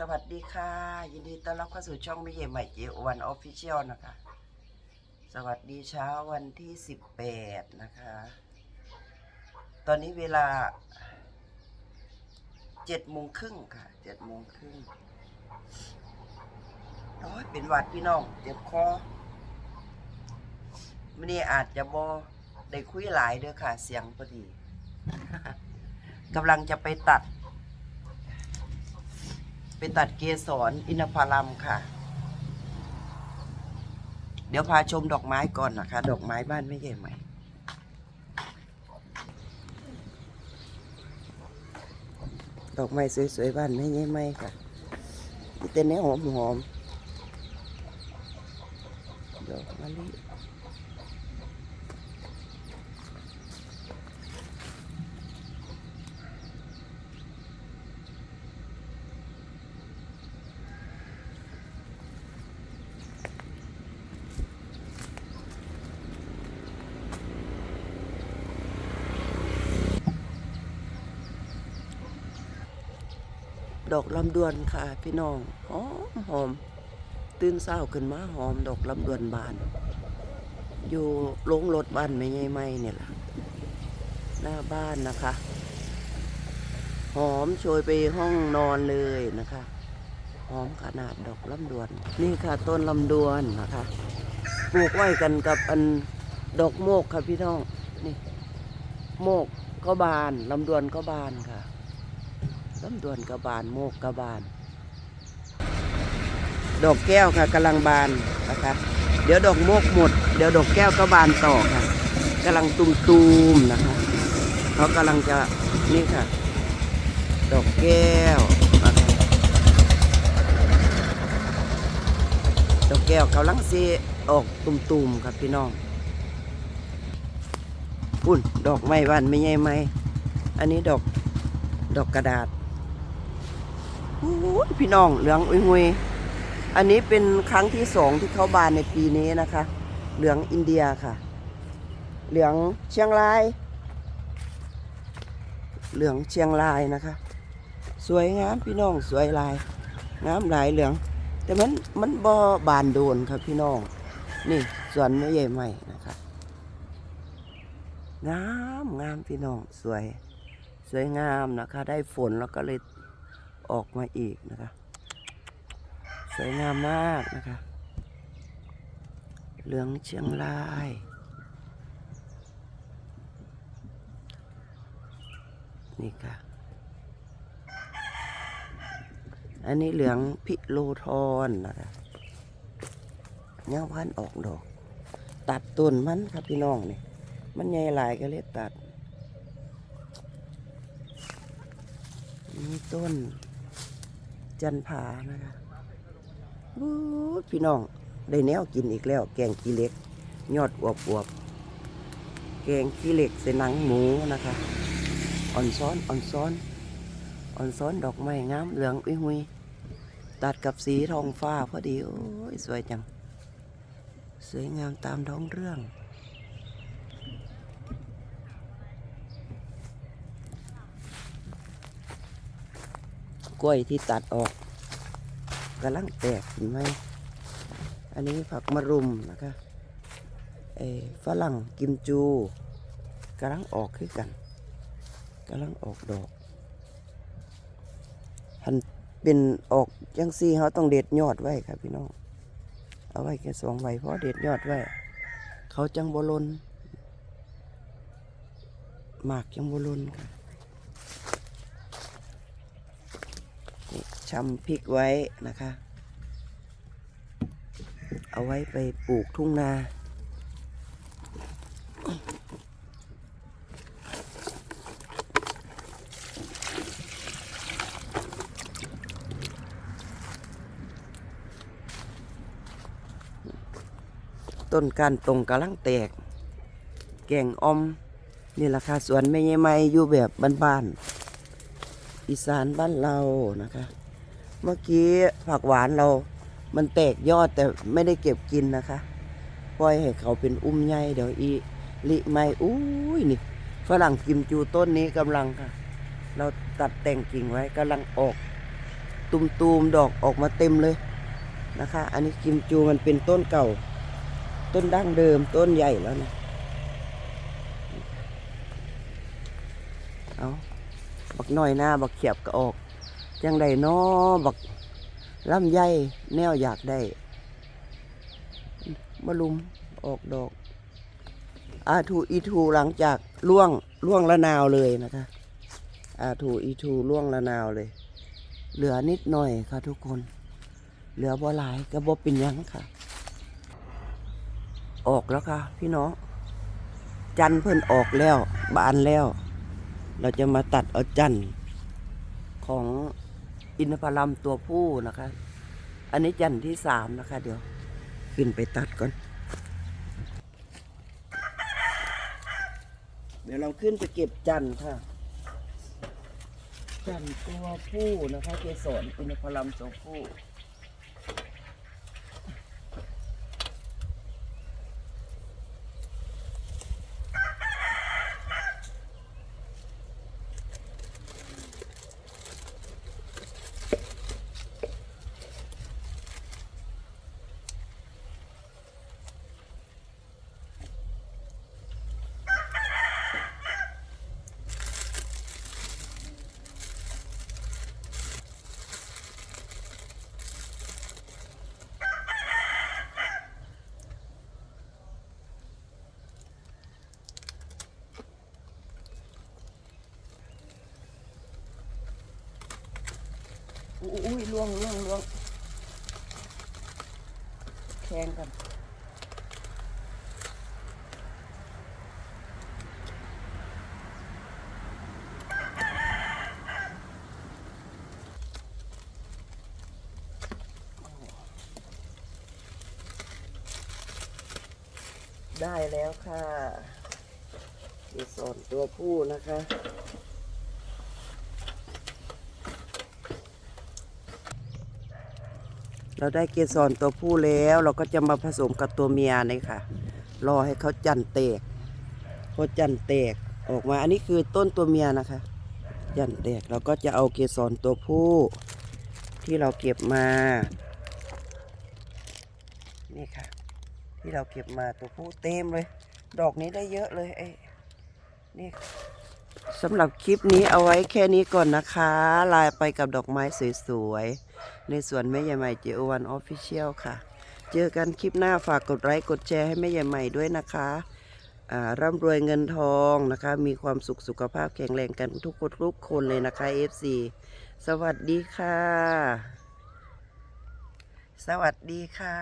สวัสดีค่ะ ยินดีต้อนรับเข้าสู่ช่องม่เย่ใหม่เจวันออฟฟิเชียลนะคะ สวัสดีเช้าวันที่18นะคะ ตอนนี้เวลา7โมงครึ่งค่ะ7โมงครึ่งโอ้ยเป็นหวัดพี่น้อง เจ็บคอไม่นี่อาจจะโบได้คุยหลายเด้อค่ะ เสียงพอดีกำลังจะไปตัด ไปตัดเกสรอินทผลัมค่ะ เดี๋ยวพาชมดอกไม้ก่อนนะคะ ดอกไม้บ้านไม่ใหญ่ใหมดอกไม้สวยๆบ้านไม่ใหญ่ใหมค่ะมีแต่เนื้หอมหอมๆดอกมะลิ ดอกลำดวนค่ะ พี่น้องหอมหอม ตื่นเศร้าขึ้นมาหอมดอกลำดวนบาน อยู่โรงรถบ้านไม่ใหญ่ไหมเนี่ยแหละหน้าบ้านนะคะ หอมโชยไปห้องนอนเลยนะคะ หอมขนาดดอกลำดวน นี่ค่ะต้นลำดวนนะคะปลูกไว้กันกับอันดอกโมกค่ะพี่น้องนี่โมกก็บานลำดวนก็บานค่ะ ลำดวนก็บานโมกก็บาน ดอกแก้วค่ะกำลังบานนะคะเดี๋ยวดอกโมกหมด เดี๋ยวดอกแก้วก็บานต่อค่ะกำลังตุมๆนะคะเขากำลังจะนี่ค่ะ ดอกแก้วนะคะดอกแก้วกำลังสีออกตุมๆครับพี่น้องอุ่นดอกไม้บานไม่ใหญ่ไหมอันนี้ดอกดอกกระดาษ พี่น้องเหลืองอุ้ยหุยอันนี้เป็นครั้งที่สองที่เขาบานในปีนี้นะคะ เหลืองอินเดียค่ะ เหลืองเชียงราย เหลืองเชียงรายนะคะ สวยงามพี่น้องสวยลาย งามหลายเหลือง แต่มันมันบ่บานโดนครับพี่น้อง นี่สวนไม่ใหญ่ใหม่นะคะ งามงามพี่น้องสวย สวยงามนะคะ ได้ฝนแล้วก็เลย ออกมาอีกนะคะ สวยงามมากนะคะ เหลืองเชียงรายนี่ค่ะ อันนี้เหลืองพิโลทอนนะคะเงาพันออกดอก ตัดต้นมันครับพี่น้องนี่ มันใหญ่หลายก็เลยตัดมีต้น จันผานะคะบู๊พี่น้อง ได้แนวกินอีกแล้ว แกงขี้เล็ก ยอดอวบอวบแกงขี้เล็กใส่หนังหมูนะคะอ่อนซ้อนอ่อนซ้อนอ่อนซ้อนดอกไม้งามเหลืองอุ้ยหุยตัดกับสีทองฟ้าพอดี โอ้ยสวยจัง สวยงามตามท้องเรื่อง กล้วยที่ตัดออกกำลังแตกเห็นไหมอันนี้ผักมะรุมนะคะเออฝรั่งกิมจูกำลังออกขึ้นกันกำลังออกดอกหันเป็นออกยังซี่เขาต้องเด็ดยอดไว้ครับพี่น้องเอาไว้แค่สองใบเพราะเด็ดยอดไว้ เขาจังบลนหมากจังบลนค่ะ นี่ชำพริกไว้นะคะ เอาไว้ไปปลูกทุ่งนาต้นการตรงกำลังแตก แกงอม นี่ราคาสวนไม่ใหญ่ไม่อยู่แบบบ้านๆ อีสานบ้านเรานะคะ เมื่อกี้ผักหวานเรา มันแตกยอดแต่ไม่ได้เก็บกินนะคะปล่อยให้เขาเป็นอุ้มใหญ่เดี๋ยวอีลิไม่อุ้ยนี่ฝรั่งกิมจูต้นนี้กำลังค่ะ เราตัดแต่งกิ่งไว้กำลังออก ตุมๆดอกออกมาเต็มเลยนะคะ อันนี้กิมจูมันเป็นต้นเก่า ต้นดั้งเดิมต้นใหญ่แล้วนะเอา บักหน่อยหน้าบักเขียบก็ออก จังใดนอบักลำไยแนวอยากได้มะลุมออกดอก อาทูอีทูหลังจากล่วงล่วงละนาวเลยนะคะ อาทูอีทูล่วงละนาวเลย เหลือนิดหน่อยค่ะทุกคน เหลือบ่หลายก็บ่เป็นยังค่ะ ออกแล้วค่ะ พี่น้องจันเพิ่นออกแล้ว บานแล้ว เราจะมาตัดเอาจันทร์ของอินทผลัมตัวผู้นะคะ อันนี้จันทร์ที่สามนะคะ เดี๋ยวขึ้นไปตัดก่อน เดี๋ยวเราขึ้นไปเก็บจันทร์ค่ะ จันทร์ตัวผู้นะคะ เกสรอินทผลัมตัวผู้ อุ้ยล่วงล่วงล่วงแข่งกันได้แล้วค่ะเกสรตัวผู้นะคะ เราได้เกสรตัวผู้แล้ว เราก็จะมาผสมกับตัวเมียนี่ค่ะ รอให้เขาจันแตกพอจันแตกออกมาอันนี้คือต้นตัวเมียนะคะ จันแตกเราก็จะเอาเกสรตัวผู้ที่เราเก็บมานี่ค่ะ ที่เราเก็บมาตัวผู้เต็มเลย ดอกนี้ได้เยอะเลยไอ้นี่สำหรับคลิปนี้เอาไว้แค่นี้ก่อนนะคะ ลายไปกับดอกไม้สวยๆ ในสวนแม่ใหญ่ใหม่เจโอวันออฟฟิเชียลค่ะ เจอกันคลิปหน้าฝากกดไลค์กดแชร์ให้แม่ใหญ่ใหม่ด้วยนะคะร่ำรวยเงินทองนะคะ มีความสุขสุขภาพแข็งแรงกันทุกคนทุกคนเลยนะคะ FC สวัสดีค่ะ สวัสดีค่ะ